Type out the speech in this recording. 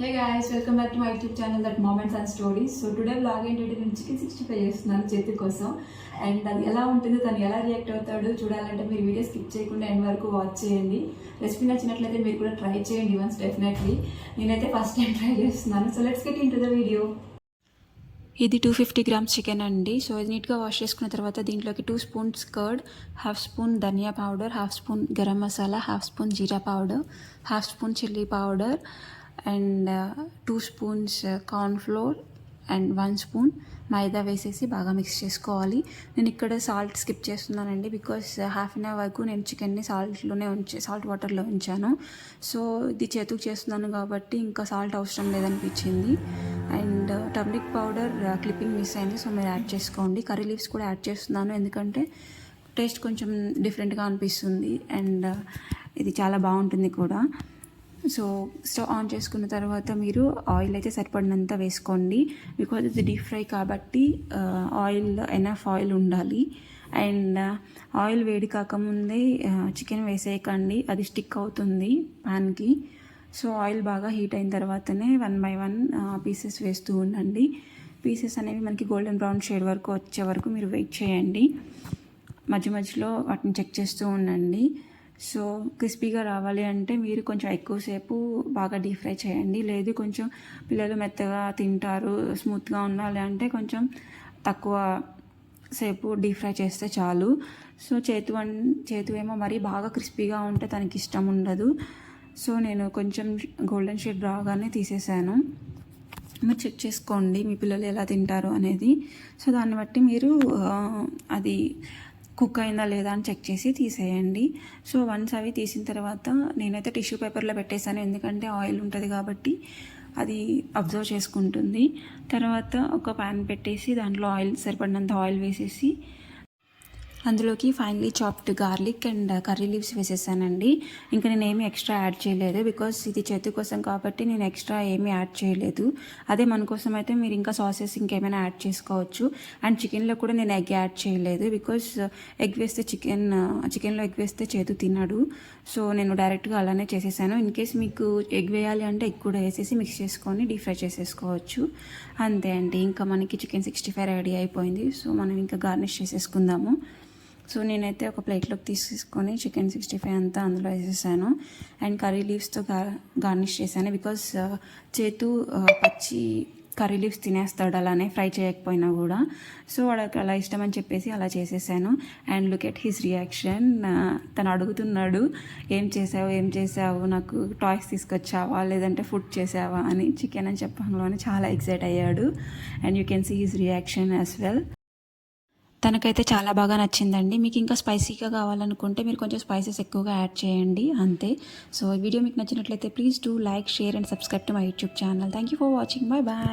Hey guys welcome back to my YouTube channel that moments and stories so today blog ఏంటంటే నేను chicken sixty five చేస్తున్నాను చేతి కోసం. And అది ఎలా ఉంటుందో తను ఎలా రియాక్ట్ అవుతాడో చూడాలంటే మీరు వీడియో స్కిప్ చేయకుండా ఎండ్ వరకు వాచ్ చేయండి. రెసిపీ నచ్చినట్లయితే మీరు కూడా ట్రై చేయండి వన్స్ డెఫినెట్లీ నేనైతే ఫస్ట్ టైం ట్రై చేస్తున్నాను. So let's get into the video ఇది టూ ఫిఫ్టీ గ్రామ్స్ చికెన్ అండి. సో ఇది నీట్గా వాష్ చేసుకున్న తర్వాత దీంట్లోకి two spoons curd half spoon dhaniya powder half spoon garam masala half spoon jeera powder half spoon chilli powder and uh, two spoons corn flour and one spoon maida వేసేసి బాగా mix చేసుకోవాలి. నేను ఇక్కడ salt skip చేస్తున్నానండి because half an hour వరకు నేను చికెన్ని సాల్ట్లోనే ఉంచి సాల్ట్ వాటర్లో ఉంచాను. సో ఇది చేతుకు చేస్తున్నాను కాబట్టి ఇంకా సాల్ట్ అవసరం లేదనిపించింది. And turmeric powder clipping miss అయింది సో మీరు యాడ్ చేసుకోండి. కర్రీ లీవ్స్ కూడా యాడ్ చేస్తున్నాను ఎందుకంటే టేస్ట్ కొంచెం డిఫరెంట్గా అనిపిస్తుంది. అండ్ uh, ఇది చాలా బాగుంటుంది కూడా. సో స్టవ్ ఆన్ చేసుకున్న తర్వాత మీరు ఆయిల్ అయితే సరిపడినంత వేసుకోండి. బికాజ్ ఇది డీప్ ఫ్రై కాబట్టి uh, ఆయిల్ ఎనఫ్ ఆయిల్ ఉండాలి. అండ్ uh, ఆయిల్ వేడి కాకముందే uh, చికెన్ వేసేయకండి. అది స్టిక్ అవుతుంది ప్యాన్కి సో ఆయిల్ బాగా హీట్ అయిన తర్వాతనే వన్ బై వన్ పీసెస్ వేస్తూ ఉండండి. పీసెస్ అనేవి మనకి గోల్డెన్ బ్రౌన్ షేడ్ వరకు వచ్చే వరకు మీరు వెయిట్ చేయండి. మధ్య మధ్యలో వాటిని చెక్ చేస్తూ ఉండండి. సో క్రిస్పీగా రావాలి అంటే మీరు కొంచెం ఎక్కువసేపు బాగా డీప్ ఫ్రై చేయండి. లేదు కొంచెం పిల్లలు మెత్తగా తింటారు స్మూత్గా ఉండాలి అంటే కొంచెం తక్కువ సేపు డీప్ ఫ్రై చేస్తే చాలు. సో చేతు అన్ చేతు ఏమో మరీ బాగా క్రిస్పీగా ఉంటే తనకి ఇష్టం ఉండదు. సో నేను కొంచెం గోల్డెన్ షేడ్ రాగానే తీసేసాను. మీరు చెక్ చేసుకోండి మీ పిల్లలు ఎలా తింటారు అనేది. సో దాన్ని బట్టి మీరు అది కుక్ అయిందా లేదా అని చెక్ చేసి తీసేయండి. సో వన్స్ అవి తీసిన తర్వాత నేనైతే టిష్యూ పేపర్లో పెట్టేశాను. ఎందుకంటే ఆయిల్ ఉంటుంది కాబట్టి అది అబ్జర్వ్ చేసుకుంటుంది. తర్వాత ఒక ప్యాన్ పెట్టేసి దాంట్లో ఆయిల్ సరిపడినంత ఆయిల్ వేసేసి అందులోకి finally chopped garlic and curry leaves వేసేసానండి. ఇంకా నేను ఏమీ ఎక్స్ట్రా యాడ్ చేయలేదు బికాస్ ఇది చేతి కోసం కాబట్టి నేను ఎక్స్ట్రా ఏమీ యాడ్ చేయలేదు. అదే మన కోసం అయితే మీరు ఇంకా సాసెస్ ఇంకేమైనా యాడ్ చేసుకోవచ్చు. అండ్ చికెన్లో కూడా నేను ఎగ్ యాడ్ చేయలేదు బికాస్ ఎగ్ uh, వేస్తే చికెన్ చికెన్లో ఎగ్ వేస్తే చేతు తినడు. సో నేను డైరెక్ట్గా అలానే చేసేసాను. ఇన్ కేస్ మీకు ఎగ్ వేయాలి అంటే ఎగ్ కూడా వేసేసి మిక్స్ చేసుకొని డీప్ ఫ్రై చేసేసుకోవచ్చు. అంతే అండి. ఇంకా మనకి చికెన్ సిక్స్టీ ఫైవ్ రెడీ అయిపోయింది. సో మనం ఇంకా గార్నిష్ చేసేసుకుందాము. సో నేనైతే ఒక ప్లేట్లోకి తీసుకొని చికెన్ సిక్స్టీ ఫైవ్ అంతా అందులో వేసేసాను. అండ్ కర్రీ లీవ్స్తో గా గార్నిష్ చేశాను బికాస్ చేతు పచ్చి కర్రీ లీవ్స్ తినేస్తాడు అలానే ఫ్రై చేయకపోయినా కూడా. సో వాడికి అలా ఇష్టం అని చెప్పేసి అలా చేసేసాను. And look at his reaction తను అడుగుతున్నాడు ఏం చేసావు ఏం చేసావు? నాకు టాయ్స్ తీసుకొచ్చావా? లేదంటే ఫుడ్ చేసావా? అని చికెన్ అని చెప్పడంలోనే చాలా ఎక్సైట్ అయ్యాడు. And you can see his reaction as well. తనకైతే చాలా బాగా నచ్చిందండి. మీకు ఇంకా స్పైసీగా కావాలనుకుంటే మీరు కొంచెం స్పైసెస్ ఎక్కువగా యాడ్ చేయండి. అంతే. సో ఈ వీడియో మీకు నచ్చినట్లయితే please do like share and subscribe to my YouTube channel. Thank you for watching. Bye bye.